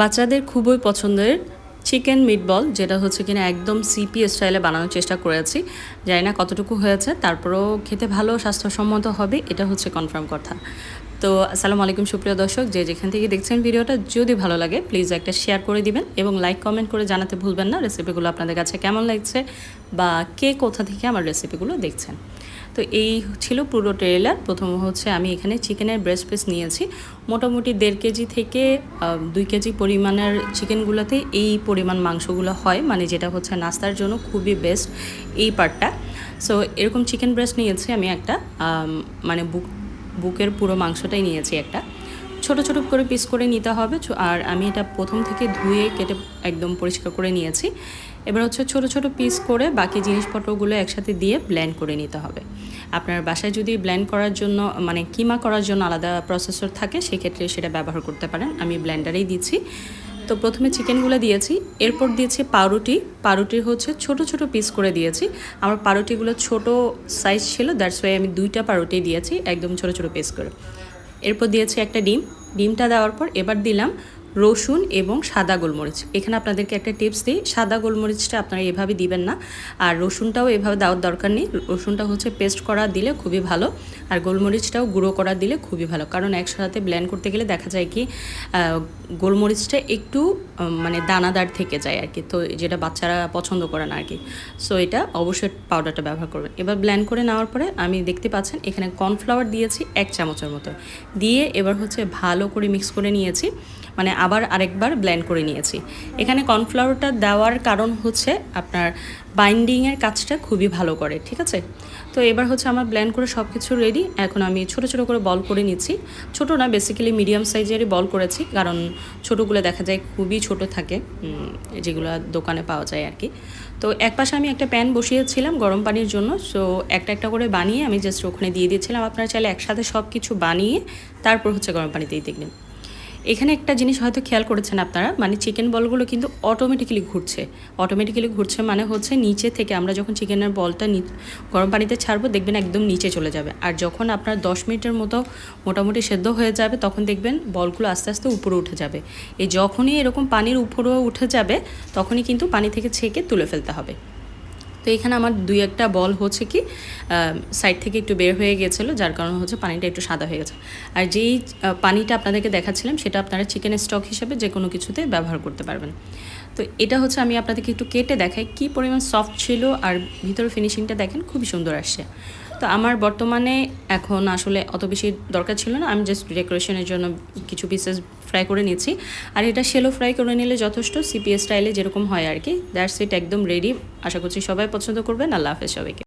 বাচ্চাদের খুবই পছন্দের চিকেন মিটবল, যেটা হচ্ছে কিনা একদম সিপি স্টাইলে বানানোর চেষ্টা করেছি জানি না কতটুকু হয়েছে, তারপরেও খেতে ভালো, স্বাস্থ্যসম্মত হবে, এটা হচ্ছে কনফার্ম কথা। তো আসসালামু আলাইকুম সুপ্রিয় দর্শক, যে যেখান থেকে দেখছেন ভিডিওটা, যদি ভালো লাগে প্লিজ একটা শেয়ার করে দিবেন এবং লাইক কমেন্ট করে জানাতে ভুলবেন না। রেসিপিগুলো আপনাদের কাছে কেমন লাগছে বা কে কোথা থেকে আমার রেসিপিগুলো দেখছেন। তো এই ছিল পুরো ট্রেলার প্রথম হচ্ছে আমি এখানে চিকেনের ব্রেস্ট পিস নিয়েছি। মোটামুটি দেড় কেজি থেকে দুই কেজি পরিমাণের চিকেনগুলোতে এই পরিমাণ মাংসগুলো হয়। মানে যেটা হচ্ছে নাস্তার জন্য খুবই বেস্ট এই পার্টটা সো এরকম চিকেন ব্রেস্ট নিয়েছি আমি একটা মানে বুক বুকের পুরো মাংসটাই নিয়েছি একটা। ছোট ছোট করে পিস করে নিতে হবে। আর আমি এটা প্রথম থেকে ধুয়ে কেটে একদম পরিষ্কার করে নিয়েছি। এবার হচ্ছে ছোট ছোট পিস করে বাকি জিনিসপত্রগুলো একসাথে দিয়ে ব্লেন্ড করে নিতে হবে। আপনার বাসায় যদি ব্লেন্ড করার জন্য মানে কিমা করার জন্য আলাদা প্রসেসর থাকে, সেক্ষেত্রে সেটা ব্যবহার করতে পারেন। আমি ব্লেন্ডারেই দিচ্ছি। তো প্রথমে চিকেনগুলো দিয়েছি। এরপর দিয়েছি পাউরুটি। পাউরুটির হচ্ছে ছোট ছোট পিস করে দিয়েছি। আমার পাউরুটিগুলো ছোট সাইজ ছিল দ্যাটস ওয়াই আমি দুইটা পাউরুটি দিয়েছি, একদম ছোট ছোট পিস করে। এরপর দিয়েছি একটা ডিম। ডিমটা দেওয়ার পর এবার দিলাম রসুন এবং সাদা গোলমরিচ। এখানে আপনাদেরকে একটা টিপস দিই, সাদা গোলমরিচটা আপনারা এভাবে দিবেন না। আর রসুনটাও এভাবে দেওয়ার দরকার নেই। রসুনটা হচ্ছে পেস্ট করা দিলে খুবই ভালো, আর গোলমরিচটাও গুঁড়ো করা দিলে খুবই ভালো। কারণ একসাথে ব্লেন্ড করতে গেলে দেখা যায় কি গোলমরিচটা একটু মানে দানাদার থেকে যায় আর কি। তো যেটা বাচ্চারা পছন্দ করে না আর কি। সো এটা অবশ্যই পাউডারটা ব্যবহার করবেন। এবার ব্লেন্ড করে নেওয়ার পরে আমি দেখতে পাচ্ছেন, এখানে কর্নফ্লাওয়ার দিয়েছি এক চামচের মতো। দিয়ে এবার হচ্ছে ভালো করে মিক্স করে নিয়েছি। মানে আবার আরেকবার ব্লেন্ড করে নিয়েছি। এখানে কর্নফ্লাওয়ারটা দেওয়ার কারণ হচ্ছে আপনার বাইন্ডিংয়ের কাজটা খুবই ভালো করে, ঠিক আছে? তো এবার হচ্ছে আমার ব্লেন্ড করে সব কিছু রেডি এখন আমি ছোট ছোট করে বল করে নিচ্ছি। ছোট না বেসিক্যালি মিডিয়াম সাইজেরই বল করেছি, কারণ ছোটোগুলো দেখা যায় খুবই ছোট থাকে যেগুলো দোকানে পাওয়া যায় আর কি। তো এক পাশে আমি একটা প্যান বসিয়েছিলাম গরম পানির জন্য। সো একটা একটা করে বানিয়ে আমি জাস্ট ওখানে দিয়ে দিয়েছিলাম। আপনারা চাইলে একসাথে সব কিছু বানিয়ে তারপর হচ্ছে গরম পানিতেই দেখবেন। এখানে একটা জিনিস হয়তো খেয়াল করেছেন আপনারা মানে চিকেন বলগুলো কিন্তু অটোমেটিক্যালি ঘুরছে। অটোমেটিক্যালি ঘুরছে মানে হচ্ছে নিচে থেকে আমরা যখন চিকেনের বলটা গরম পানিতে ছাড়বো, দেখবেন একদম নিচে চলে যাবে। আর যখন আপনার দশ মিনিটের মতো মোটামুটি সেদ্ধ হয়ে যাবে, তখন দেখবেন বলগুলো আস্তে আস্তে উপরে উঠে যাবে। এই যখনই এরকম পানির উপরেও উঠে যাবে, তখনই কিন্তু পানি থেকে ছেঁকে তুলে ফেলতে হবে। তো এখানে আমার দুই একটা বল হচ্ছে কি সাইড থেকে একটু বের হয়ে গেছিল, যার কারণে হচ্ছে পানিটা একটু সাদা হয়ে গেছে। আর যেই পানিটা আপনাদেরকে দেখাচ্ছিলাম, সেটা আপনারা চিকেনের স্টক হিসেবে যে কোনো কিছুতে ব্যবহার করতে পারবেন। তো এটা হচ্ছে আমি আপনাদেরকে একটু কেটে দেখাই, কি পরিমাণ সফট ছিল, আর ভিতরে ফিনিশিংটা দেখেন, খুবই সুন্দর আসছে। তো আমার বর্তমানে এখন আসলে অত বেশি দরকার ছিল না। আমি জাস্ট ডেকোরেশনের জন্য কিছু পিসেস ফ্রাই করে নিয়েছি। আর এটা শেলো ফ্রাই করে নিলে যথেষ্ট সিপিএস স্টাইলে যেরকম হয় আর কি। দ্যাটস ইট একদম রেডি আশা করছি সবাই পছন্দ করবেন। আল্লাহ হাফেজ সবাইকে।